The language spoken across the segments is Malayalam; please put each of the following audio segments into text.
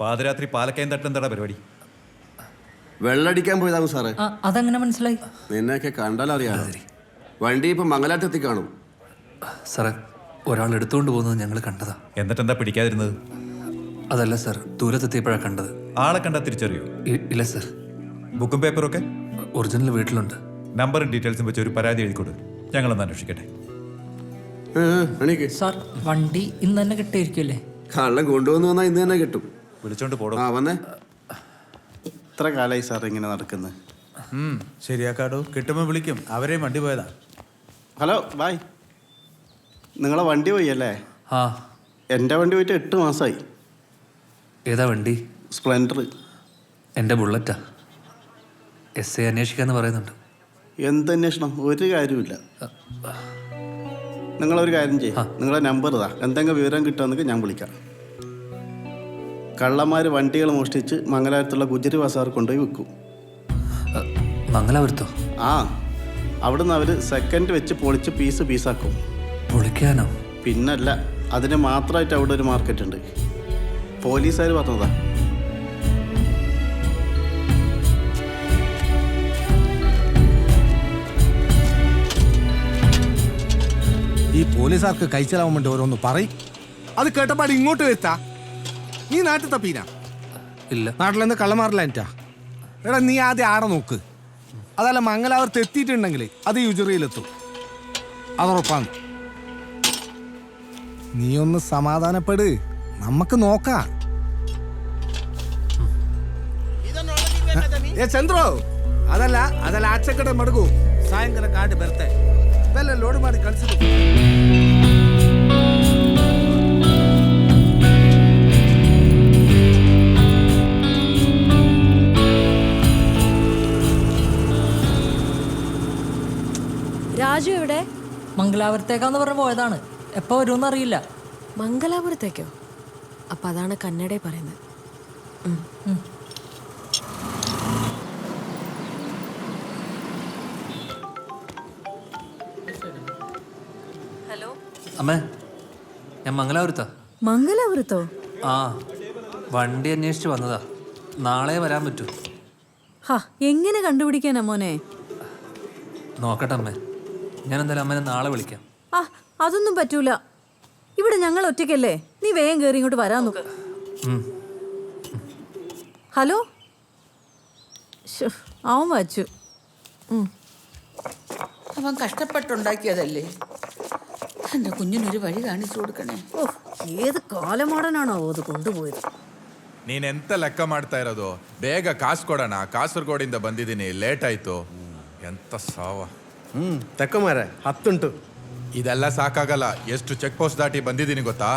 പാതിരാത്രി പാലക്കയം തട്ടെന്താടാ പരിപാടി? വെള്ളടിക്കാൻ പോയതാകും സാറേ. ആ അതെങ്ങനെ മനസ്സിലായി? നിന്നെയൊക്കെ കണ്ടാൽ അറിയാം വണ്ടി ഇപ്പൊ എത്തി കാണും. സാറേ ഒരാൾ എടുത്തുകൊണ്ട് പോകുന്നത് ഞങ്ങൾ കണ്ടതാ. എന്നിട്ട് എന്താ പിടിക്കാതിരുന്നത്? അതല്ല സർ ദൂരത്തെത്തിയപ്പോഴാണ് കണ്ടത്. ആളെ കണ്ടാ തിരിച്ചറിയോ? ഇ- ഇല്ല സർ. ബുക്കും പേപ്പറും ഒക്കെ ഒറിജിനൽ വീട്ടിലുണ്ട്. നമ്പറും ഡീറ്റെയിൽസും വെച്ച് ഒരു പരാതി എഴുതിക്കൊടു ഞങ്ങളൊന്ന് അന്വേഷിക്കട്ടെ. ഏ, ഏ, എണീക്ക്. സാർ വണ്ടി ഇന്ന് തന്നെ കിട്ടിയിരിക്കുമല്ലേ കള്ളം കൊണ്ടുവന്നു വന്നാൽ ഇന്ന് തന്നെ കിട്ടും. വിളിച്ചോണ്ട് പോടോ. ആ വന്നേ. ഇത്ര കാലായി സാർ ഇങ്ങനെ നടക്കുന്നത് ശരിയാക്കാടോ. കിട്ടുമ്പോൾ വിളിക്കും. അവരെയും വണ്ടി പോയതാ. ഹലോ ബായ് നിങ്ങളെ വണ്ടി പോയി അല്ലേ ആ. എന്റെ വണ്ടി പോയിട്ട് എട്ട് മാസമായി ഏതാ വണ്ടി? സ്പ്ലെൻഡർ എന്റെ ബുള്ളറ്റാ. എസ് ഐ അന്വേഷിക്കാന്ന് പറയുന്നുണ്ട്. എന്ത് അന്വേഷണം ഒരു കാര്യമില്ല നിങ്ങളൊരു കാര്യം ചെയ്യും. നിങ്ങളെ നമ്പർ ഇതാ. എന്തെങ്കിലും വിവരം കിട്ടുമെന്നൊക്കെ ഞാൻ വിളിക്കാം. കള്ളന്മാർ വണ്ടികൾ മോഷ്ടിച്ച് മംഗലാപുരത്തുള്ള ഗുജറി ബസാർ കൊണ്ടുപോയി വിൽക്കും. മംഗലാപുരത്തോ? ആ അവിടുന്ന് അവർ സെക്കൻഡ് വെച്ച് പൊളിച്ച് പീസ് പീസാക്കും പൊളിക്കാനോ? പിന്നല്ല അതിന് മാത്രമായിട്ട് അവിടെ ഒരു മാർക്കറ്റ് ഉണ്ട്. പോലീസുകാർ പറഞ്ഞതാ. ഈ പോലീസുകാർക്ക് കൈച്ചലാവുമ്പോൾ ഓരോന്ന് പറയും. അത് കേട്ടപ്പാട് ഇങ്ങോട്ട് വരുത്താ നീ നാട്ടിൽ തപ്പീന ഇല്ല നാട്ടിൽ നിന്ന് കള്ളമാറില്ല എനിറ്റാ എടാ നീ ആദ്യം ആടെ നോക്ക് അതല്ല മംഗലാപുരത്ത് എത്തിയിട്ടുണ്ടെങ്കിൽ അത് യുജറിയിലെത്തും അതുറപ്പാണ് നീ ഒന്ന് സമാധാനപ്പെട് നമുക്ക് നോക്കാം ಏ ಚಂದ್ರು ಅದಲ್ಲ ಅದಲ್ಲ ಆಚೆ ಕಡೆ ಮಡಗು ಸಾಯಂಕಾಲ ಗಾಡಿ ಬರ್ತೆ ಬೆಲ್ಲ ಲೋಡ್ ಮಾಡಿ ಕಳ್ಸಿದ್ರು മംഗലാപുരത്തേക്കാന്ന് പറഞ്ഞ് പോയതാണ്. എപ്പോ വരുമെന്ന് അറിയില്ല. മംഗലാപുരത്തേക്കോ? അപ്പൊ അതാണ് കന്നഡ പറയുന്നത്. ഹലോ? അമ്മേ ഞാൻ മംഗലാപുരത്താ. മംഗലാപുരത്തോ? ആ വണ്ടി അന്വേഷിച്ച് വന്നതാ. നാളെ വരാൻ പറ്റൂ. ഹാ എങ്ങനെ കണ്ടുപിടിക്കാനാ മോനെ? നോക്കട്ടെ അമ്മേ. ഞാൻ എന്തായാലും അമ്മനെ നാളെ വിളിക്കാം. ആ അതൊന്നും പറ്റൂല. ഇവിടെ ഞങ്ങൾ ഒറ്റയ്ക്കല്ലേ? നീ വേഗം കയറി ഇങ്ങോട്ട് വരാൻ നോക്ക്. ഹലോ? അവൻ വച്ചു. അവൻ കഷ്ടപ്പെട്ടുണ്ടാക്കിയതല്ലേ? എന്റെ കുഞ്ഞിനൊരു വഴി കാണിച്ചു കൊടുക്കണേ. ഓ ഏത് കാലമാടനാണോ അത് കൊണ്ടുപോയത്? നീ എന്ത ಲೆಕ್ಕ ಮಾಡ್ತಾ ಇರೋದು ಬೇಗ ಕಾಸು ಕೊಡೋಣ ಕಾಸರಗೋಡಿಂದ ಬಂದಿದ್ದೀನಿ ಲೇಟ್ ಆಯ್ತು ಹ್ಞೂ ಮಾರ ಹತ್ತುಂಟು. ಇದೆಲ್ಲ ಸಾಕಾಗಲ್ಲ ಎಷ್ಟು ಚೆಕ್ ಪೋಸ್ಟ್ ದಾಟಿ ಬಂದಿದ್ದೀನಿ ಗೊತ್ತಾ?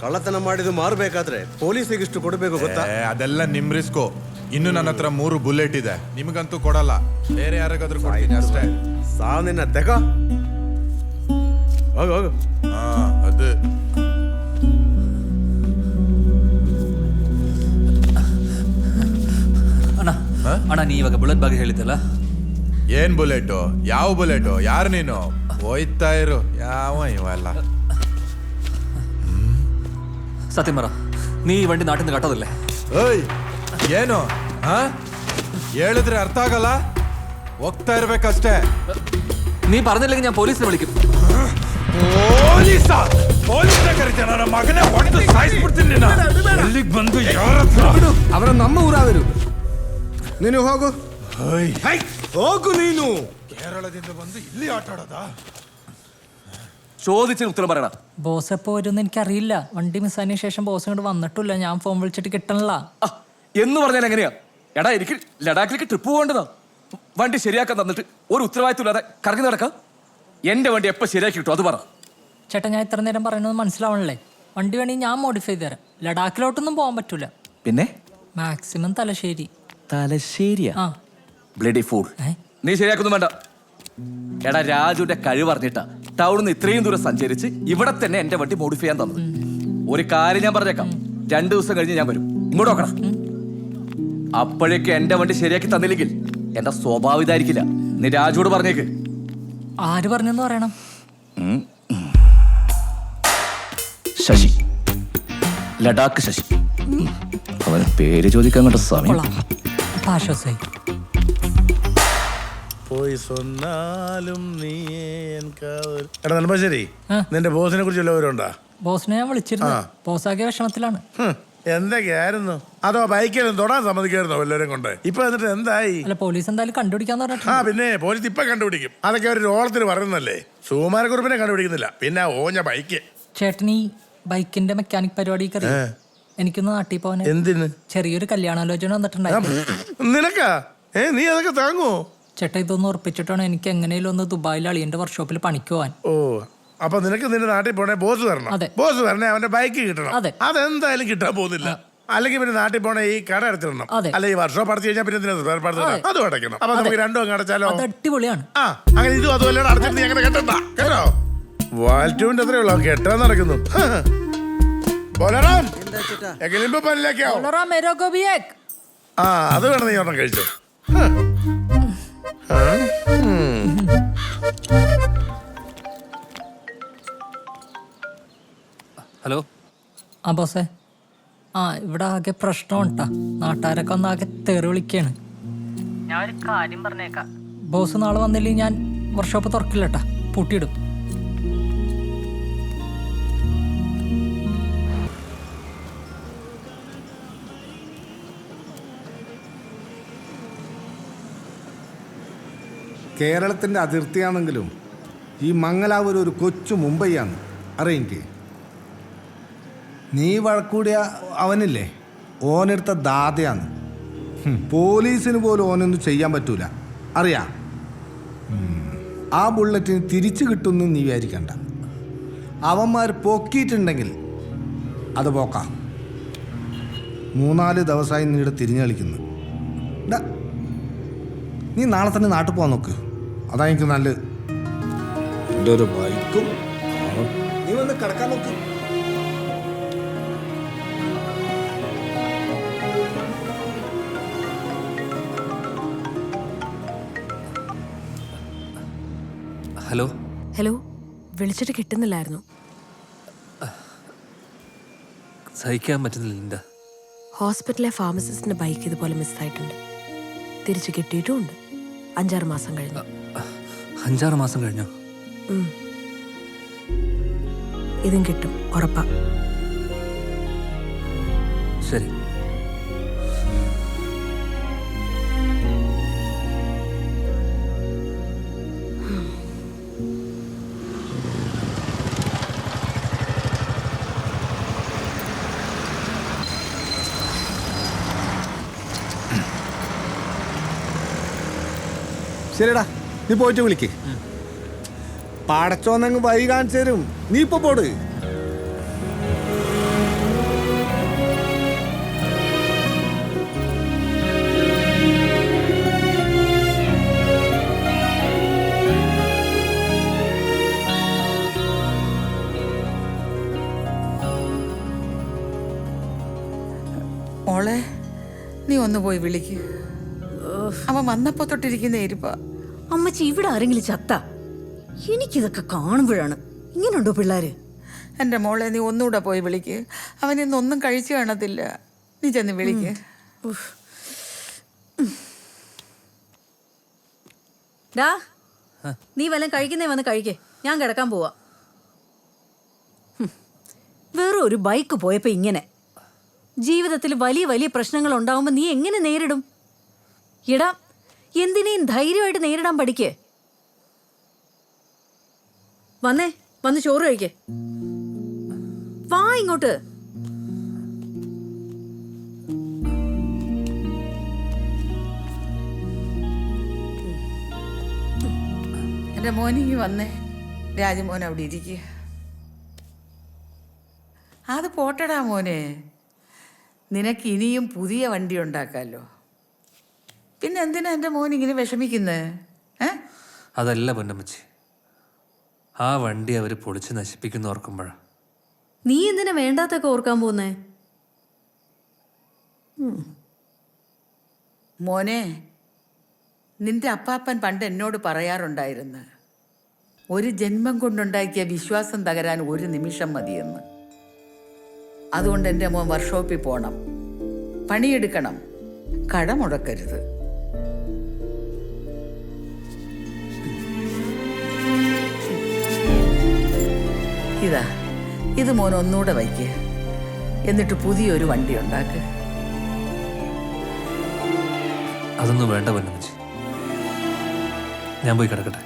ಕಳ್ಳತನ ಮಾಡಿದ್ದು ಮಾರಬೇಕಾದ್ರೆ ಪೊಲೀಸಿಗೆ ಇಷ್ಟು ಕೊಡಬೇಕು ಗೊತ್ತಾ? ಏ, ಅದೆಲ್ಲ ನಿಮ್ ರಿಸ್ಕು. ಇನ್ನು ನನ್ನ ಹತ್ರ ಮೂರು ಬುಲೆಟ್ ಇದೆ. ನಿಮಗಂತೂ ಕೊಡಲ್ಲ. ಬೇರೆ ಯಾರಿಗಾದ್ರೂ ಕೊಡ್ತೀನಿ ಅಷ್ಟೇ. ಸಾವಿನ ನಿನ್ನ ತೆಗ. ಹೋಗು ಹೋಗು. ಹಾ ಅದು. ಅಣ್ಣ ಅಣ್ಣ ನೀ ಇವಾಗ ಬುಲೆಟ್ ಬಗ್ಗೆ ಹೇಳಿದ್ದಲ್ಲ? ಏನ್ ಬುಲೆಟು ಯಾವ ಬುಲೆಟು ಯಾರು ನೀನು ಹೋಯ್ತಾ ಇರು ಯಾವ ಇವೆಲ್ಲ സത്യം പറ നീ ഈ വണ്ടി നാട്ടിൽ നിന്ന് കട്ടതല്ലേ ಓಯ್ ಏನು ಹಾ ಹೇಳಿದ್ರೆ ಅರ್ಥ ಆಗಲ್ಲ ಹೋಗ್ತಾ ಇರ್ಬೇಕಷ್ಟೇ നീ പറഞ്ഞില്ലെങ്കിൽ ഞാൻ പോലീസിനെ വിളിക്കും ಪೊಲೀಸ ಪೊಲೀಸ ಕರಿತೇನೆ ನನ್ನ ಮಗನೇ ಹೊಡೆದು ಸಾಯಿಸ್ಬಿಡ್ತೀನಿ ನಿನ್ನ ಎಲ್ಲಿಗೆ ಬಂದು ಯಾರ ಹತ್ರ ಅವರ ನಮ್ಮ ಊರ ಅವರು ನೀನು ಹೋಗು ಓಯ್, ಹೈ, ಹೋಗು ನೀನು ಕೇರಳದಿಂದ ಬಂದು ಇಲ್ಲಿ ಆಟ ಆಡೋದಾ ചോദിച്ചതിന് ഉത്തരം പറയണം ബോസ് എപ്പോ വരുമെന്ന് എനിക്കറിയില്ല വണ്ടി മിസ്സായതിനു ശേഷം ബോസ് ഇങ്ങോട്ട് വന്നിട്ടില്ല ഞാൻ ഫോൺ വിളിച്ചിട്ട് കിട്ടണില്ല ആ, എന്ന് പറഞ്ഞാൽ എങ്ങനെയാ എടാ എനിക്ക് ലഡാക്കിലേക്ക് ട്രിപ്പ് പോകേണ്ടതാ വണ്ടി ശരിയാക്കാൻ തന്നിട്ട് ഒരു ഉത്തരവാദിത്വം ഇല്ലാതെ കറങ്ങി നടക്കാം എന്റെ വണ്ടി എപ്പോ ശരിയാക്കി കിട്ടും അത് പറ ചേട്ടാ ഞാൻ ഇത്ര നേരം പറയുന്നത് മനസ്സിലാവണല്ലേ വണ്ടി വേണമെങ്കിൽ ഞാൻ മോഡിഫൈ ചെയ്ത് തരാം ലഡാക്കിലോട്ടൊന്നും പോകാൻ പറ്റൂല പിന്നെ മാക്സിമം തലശ്ശേരി തലശ്ശേരിയാ ആ ബ്ലഡി ഫൂൾ നീ ശരിയാക്കുന്നു വേണ്ട. എടാ രാജുവിന്റെ കഴിവ് അറിഞ്ഞിട്ടാ ടൗണിൽ നിന്ന് ഇത്രയും ദൂരം സഞ്ചരിച്ച് ഇവിടെ തന്നെ എന്റെ വണ്ടി മോഡിഫൈ ചെയ്യാൻ തന്നത്. ഒരു കാര്യം ഞാൻ പറഞ്ഞേക്കാം. രണ്ടു ദിവസം കഴിഞ്ഞ് ഞാൻ വരും. ഇങ്ങോട്ട് നോക്കണം. അപ്പോഴേക്ക് എന്റെ വണ്ടി ശരിയാക്കി തന്നില്ലെങ്കിൽ എന്റെ സ്വഭാവം ഇതായിരിക്കില്ല. നീ രാജുവോട് പറഞ്ഞേക്ക്. ആര് പറഞ്ഞെന്ന് പറയണം? ശശി. ലഡാക്ക് ശശി. അവന് പേര് ചോദിക്കാൻ കണ്ട സമയം. പോയി സൊന്നാലും നീ എടാ നെടുമ്പാശ്ശേരി. നിന്റെ ബോസിനെ കുറിച്ച് ഉള്ളവരുണ്ടാ ബോസിനെ ഞാൻ വിളിച്ചിരുന്നു. ബോസാക്കിയ വിഷമത്തിലാണ്. എന്തൊക്കെയായിരുന്നു? അതോ ബൈക്കിലും തൊടാൻ സമ്മതിക്കായിരുന്നോ എല്ലാവരും കൊണ്ട്? ഇപ്പൊ എന്നിട്ട് എന്തായി? അല്ല പോലീസ് എന്തായാലും കണ്ടുപിടിക്കാന്ന് ആ പിന്നെ പോലീസ് ഇപ്പൊ കണ്ടുപിടിക്കും. അതൊക്കെ ഒരു ഓളത്തിന് പറയുന്നല്ലേ സുകുമാരക്കുറിപ്പിനെ കണ്ടുപിടിക്കുന്നില്ല. പിന്നെ ഓഞ്ഞ ബൈക്ക്. ചേട്ടൻ ബൈക്കിന്റെ മെക്കാനിക് പരിപാടി കറി എനിക്കൊന്ന് നാട്ടിൽ പോകാൻ എന്തിന്? ചെറിയൊരു കല്യാണാലോചന വന്നിട്ടുണ്ടായിരുന്നു. നിനക്കാ? ഏ നീ അതൊക്കെ താങ്ങോ ചേട്ടാ ഇതൊന്ന് ഉറപ്പിച്ചിട്ടാണ് എനിക്ക് എങ്ങനെയും ഒന്ന് ദുബായിൽ അളിയന്റെ വർക്ക്ഷോപ്പിൽ പണിക്ക് പോവാൻ? ഓ അപ്പൊ നിനക്ക് നിന്റെ നാട്ടിൽ പോണേ ബോസ് തരണം അതെ. ബോസ് തരണേ അവന്റെ ബൈക്ക് കിട്ടണം. അതെ. അതെന്തായാലും കിട്ടാൻ പോകുന്നില്ല. അല്ലെങ്കിൽ പിന്നെ നാട്ടിൽ പോണേ ഈ കട അടച്ചിടണം. അതെ. അല്ലെ ഈ വർഷം അടച്ചു കഴിഞ്ഞാൽ പിന്നെ എന്തിനാ? അതും. അടയ്ക്കണം. അപ്പൊ നമുക്ക് രണ്ടും അങ്ങ് അടച്ചാലോ? അത് അടിപൊളിയാണ്. ആ അങ്ങനെ ഇതും അതുപോലെ അടച്ചിട്ട് നീ അങ്ങനെ കെട്ടണ്ട. കേട്ടോ? വാൽറ്റൂവിന്റെ അത്രേ ഉള്ളൂ. കെട്ടാൻ നടക്കുന്നു. ബോലറാം എങ്കിലും പല്ലിലേക്കോ ബോളറാ, മേരോ ആ അത് വേണം നീ ഒരെണ്ണം കഴിച്ചോ. ഹ. ഹലോ ആ ബോസേ. ആ ഇവിടെ ആകെ പ്രശ്നമുണ്ടാ. നാട്ടുകാരൊക്കെ ഒന്ന് ആകെ തെറി വിളിക്കാണ്. ഞാൻ ഒരു കാര്യം പറഞ്ഞേക്കാം. ബോസ് നാളെ വന്നില്ലെങ്കിൽ ഞാൻ വർക്ക്ഷോപ്പ് തുറക്കില്ലട്ടാ പൂട്ടിയിടും. കേരളത്തിന്റെ അതിർത്തിയാണെങ്കിലും ഈ മംഗലാപുരം ഒരു കൊച്ചു മുംബൈയാണ്. അറിയെനിക്ക് നീ വഴക്കൂടിയ അവനില്ലേ? ഓനെടുത്ത ദാതയാണ്. പോലീസിന് പോലും ഓനൊന്നും ചെയ്യാൻ പറ്റൂല. അറിയാ? ആ ബുള്ളറ്റിന് തിരിച്ചു കിട്ടുമെന്ന് നീ വിചാരിക്കണ്ട. അവന്മാർ പൊക്കിയിട്ടുണ്ടെങ്കിൽ അത് പോക്കാം. മൂന്നാൽ ദിവസമായി നീടെ തിരിഞ്ഞു കളിക്കുന്നു. നീ നാളെ തന്നെ നാട്ടിൽ പോകാൻ നോക്ക്. അതാ എനിക്ക് നല്ലത്. എന്റെ ഒരു ബൈക്കും നീ വന്ന് കിടക്കാൻ നോക്ക്. ഹലോ? ഹലോ വിളിച്ചിട്ട് കിട്ടുന്നില്ലായിരുന്നു. സഹിക്കാൻ പറ്റുന്നില്ല ലിൻഡ. ഹോസ്പിറ്റലിലെ ഫാർമസിസ്റ്റിന്റെ ബൈക്ക് ഇതുപോലെ മിസ്സായിട്ടുണ്ട്. തിരിച്ചു കിട്ടിയിട്ടുമുണ്ട് അഞ്ചാറ് മാസം കഴിഞ്ഞു. അഞ്ചാറ് മാസം കഴിഞ്ഞു. ഇതും കിട്ടും ഉറപ്പാ. ശരി. ശരിടാ നീ പോയിട്ട് വിളിക്ക്. പാടച്ചോന്നങ്ങ് വഴി കാണിച്ചു തരും. നീ ഇപ്പൊ പോട്. നീ ഒന്ന് പോയി വിളിക്ക്. അവൻ വന്നപ്പോ തൊട്ടിരിക്കുന്ന ഇരിപ്പ അമ്മച്ചി ഇവിടെ ആരെങ്കിലും ചത്ത? എനിക്കിതൊക്കെ കാണുമ്പോഴാണ്. ഇങ്ങനെയുണ്ടോ പിള്ളേര്? എന്റെ മോളെ നീ ഒന്നുകൂടെ പോയി വിളിക്ക്. അവൻ ഇന്നൊന്നും കഴിച്ചു കാണത്തില്ല. നീ ചെന്ന് വിളിക്ക്. ഡാ നീ വല്ലതും കഴിക്കുന്നേ വന്ന് കഴിക്കേ. ഞാൻ കിടക്കാൻ പോവാ. വേറെ വെറും ഒരു ബൈക്ക് പോയപ്പോ ഇങ്ങനെ. ജീവിതത്തിൽ വലിയ വലിയ പ്രശ്നങ്ങൾ ഉണ്ടാവുമ്പോ നീ എങ്ങനെ നേരിടും? ഇടാ എന്തിനേയും ധൈര്യമായിട്ട് നേരിടാൻ പഠിക്ക്. വന്നേ വന്ന് ചോറ് കഴിക്കേ. വാ ഇങ്ങോട്ട്. എന്റെ മോനിങ്ങി വന്നേ. രാജമോൻ അവിടെ ഇരിക്കുക അത് പോട്ടടാ മോനെ. നിനക്ക് ഇനിയും പുതിയ വണ്ടി ഉണ്ടാക്കാമല്ലോ പിന്നെ എന്തിനാ എന്റെ മോൻ ഇങ്ങനെ വിഷമിക്കുന്നത് ഏ? അതല്ല പൊന്നമ്മച്ചി. ആ വണ്ടി അവർ പൊളിച്ച് നശിപ്പിക്കുന്ന ഓർക്കുമ്പോഴാണ് നീ എന്തിനാ വേണ്ടാത്തൊക്കെ ഓർക്കാൻ പോന്നേ മോനെ നിന്റെ അപ്പാപ്പൻ പണ്ട് എന്നോട് പറയാറുണ്ടായിരുന്നു ഒരു ജന്മം കൊണ്ടുണ്ടാക്കിയ വിശ്വാസം തകരാൻ ഒരു നിമിഷം മതിയെന്ന്. അതുകൊണ്ട് എന്റെ മോൻ വർക്ക്ഷോപ്പിൽ പോകണം പണിയെടുക്കണം. കട ഇതാ ഇത് മോൻ ഒന്നുകൂടെ വയ്ക്ക്. എന്നിട്ട് പുതിയൊരു വണ്ടി ഉണ്ടാക്ക്. അതൊന്നും വേണ്ട പൊന്നമ്മച്ചി. ഞാൻ പോയി കിടക്കട്ടെ.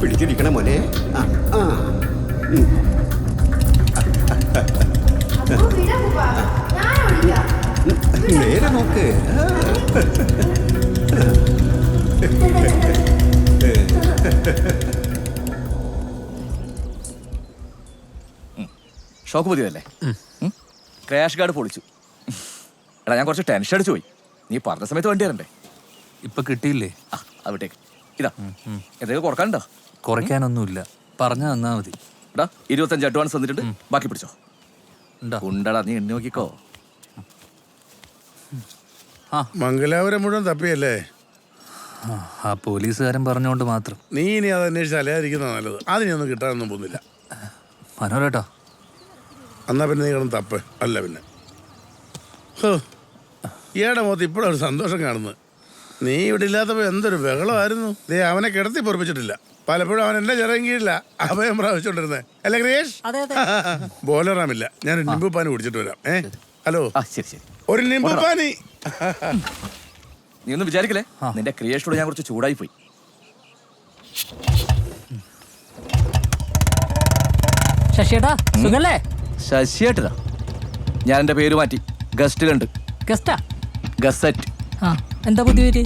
പിടിച്ചിരിക്കണം മോനെ. ആ ആ. നേരെ നോക്ക്. ഷോക്ക് പുതിയതല്ലേ ക്രാഷ് ഗാർഡ് പൊളിച്ചു. എടാ ഞാൻ കുറച്ച് ടെൻഷൻ അടിച്ചു പോയി. നീ പറഞ്ഞ സമയത്ത് വണ്ടി വരണ്ടേ? ഇപ്പൊ കിട്ടിയില്ലേ? ആ അവിടേക്ക് ഇതാ. എന്തെങ്കിലും കുറക്കാനുണ്ടോ? കുറയ്ക്കാനൊന്നുമില്ല. പറഞ്ഞു തന്നാ മതി. എടാ ഇരുപത്തഞ്ച് അഡ്വാൻസ് തന്നിട്ടുണ്ട്. ബാക്കി പിടിച്ചോ. ഉണ്ടോ? ഉണ്ടടാ നീ എണ്ണി നോക്കിക്കോ. മംഗലാപുരം മുഴുവൻ തപ്പിയല്ലേ? ആ, പോലീസുകാരൻ പറഞ്ഞുകൊണ്ട് മാത്രം. നീ ഇനി അത് അന്വേഷിച്ച് അലയാതിരിക്കുന്ന നല്ലത്. അതിനൊന്നും കിട്ടാനൊന്നും പോകുന്നില്ല. മനോരേട്ടോ എന്നാ പിന്നെ നീ കിടന്ന് തപ്പ്. അല്ല പിന്നെ. ഈയുടെ മുഖത്ത് ഇപ്പോഴൊരു ഒരു സന്തോഷം കാണുന്നു നീ ഇവിടെ ഇല്ലാത്തപ്പോൾ എന്തൊരു ബഹളമായിരുന്നു. ദേ അവനെ കിടത്തി പൊറപ്പിച്ചിട്ടില്ല. പലപ്പോഴും അവൻ എന്നെ ചെറിയ കീഴില്ല അഭയം പ്രാപിച്ചോണ്ടിരുന്നേ അല്ലേ ക്രിയേഷ്? അതെ അതെ. ബോലറാമില്ല. ഞാൻ ഒരു നിമ്പു പാനി കുടിച്ചിട്ട് വരാം. ഏ? ഹലോ. ആ ശരി ശരി. ഒരു നിമ്പു പാനി നീ ഒന്നും വിചാരിക്കലേ നിന്റെ ക്രിയേഷനോട് ഞാൻ കുറച്ച് ചൂടായി പോയി. ശശിയേട്ടാ സുഖല്ലേ? ശശിയേട്ടതാ ഞാൻ എന്റെ പേര് മാറ്റി. ഗസ്റ്റിലുണ്ട് ഗസ്റ്റാ? ഗസറ്റ്. ആ എന്താ പുതിയ പേര്?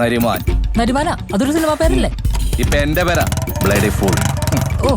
നരിമാൻ. നരിമാനാ? അതൊരു സിനിമ പേരല്ലേ? ഇപ്പൊ എന്റെ പേരാ. Bloody full. ഓ